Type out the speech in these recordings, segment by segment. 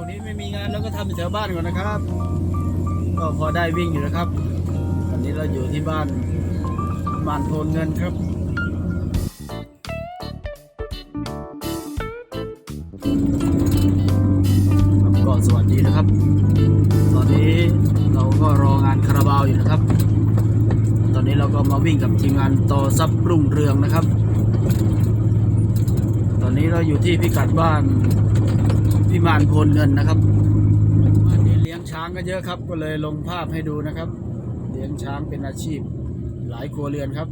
ช่วงนี้ไม่มีงานแล้วก็ทำอยู่แถวบ้านก่อนนะครับ ก็พอได้วิ่งอยู่นะครับ วันนี้เราอยู่ที่บ้านบ้านโพนเงินครับครับก็สวัสดีนะครับ ตอนนี้เราก็รองานคาราบาวอยู่นะครับ ตอนนี้เราก็มาวิ่งกับทีมงานต่อซับรุ่งเรืองนะครับ ตอนนี้เราอยู่ที่พิกัดบ้าน พิมานโพนเงินนะครับบ้านนี้เลี้ยงช้างก็เยอะครับ ก็เลยลงภาพให้ดูนะครับ เลี้ยงช้างเป็นอาชีพ หลายครัวเรือนครับ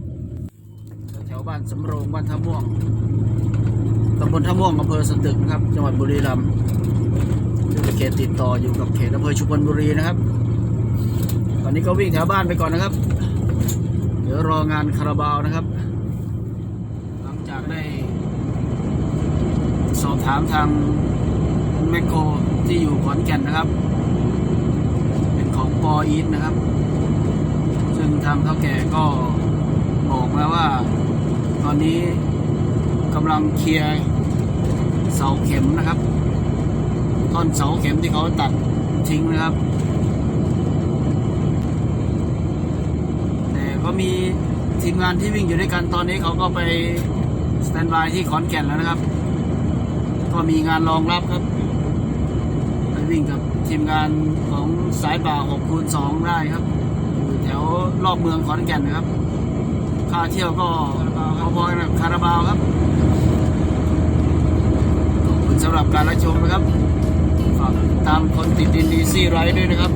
แถวบ้านสำโรงบ้านท่าม่วงตำบลท่าม่วงอำเภอสตึกนะครับ จังหวัดบุรีรัมย์ซึ่งเป็นเขตติดต่ออยู่กับเขตอำเภอชุมพลบุรีนะครับ ตอนนี้ก็วิ่งแถวบ้านไปก่อนนะครับ เดี๋ยวรองานคาราบาวนะครับ หลังจากได้สอบถามทาง แมคโครที่อยู่ขอนแก่นนะครับ เป็นของปออีทนะครับ ซึ่งทางเท่าแก่ก็บอกแล้วว่า ตอนนี้กำลังเคลียร์เสาเข็มนะครับ ท่อนเสาเข็มที่เขาตัดทิ้งนะครับ แต่ก็มีทีมงานที่วิ่งอยู่ด้วยกันตอนนี้เขาก็ไปสแตนบายที่ขอนแก่นแล้วนะครับ ก็มีงานรองรับครับ วิ่งกับทีมงานของสายป่า6คูณ2ได้ครับอยู่แถวรอบเมืองขอนแก่นนะครับ ค่าเที่ยวก็พอๆกับคาราบาวครับ ขอบคุณสำหรับการรับชมนะครับฝากติดตามคนติดดินดีซี่ไรด้วยนะครับ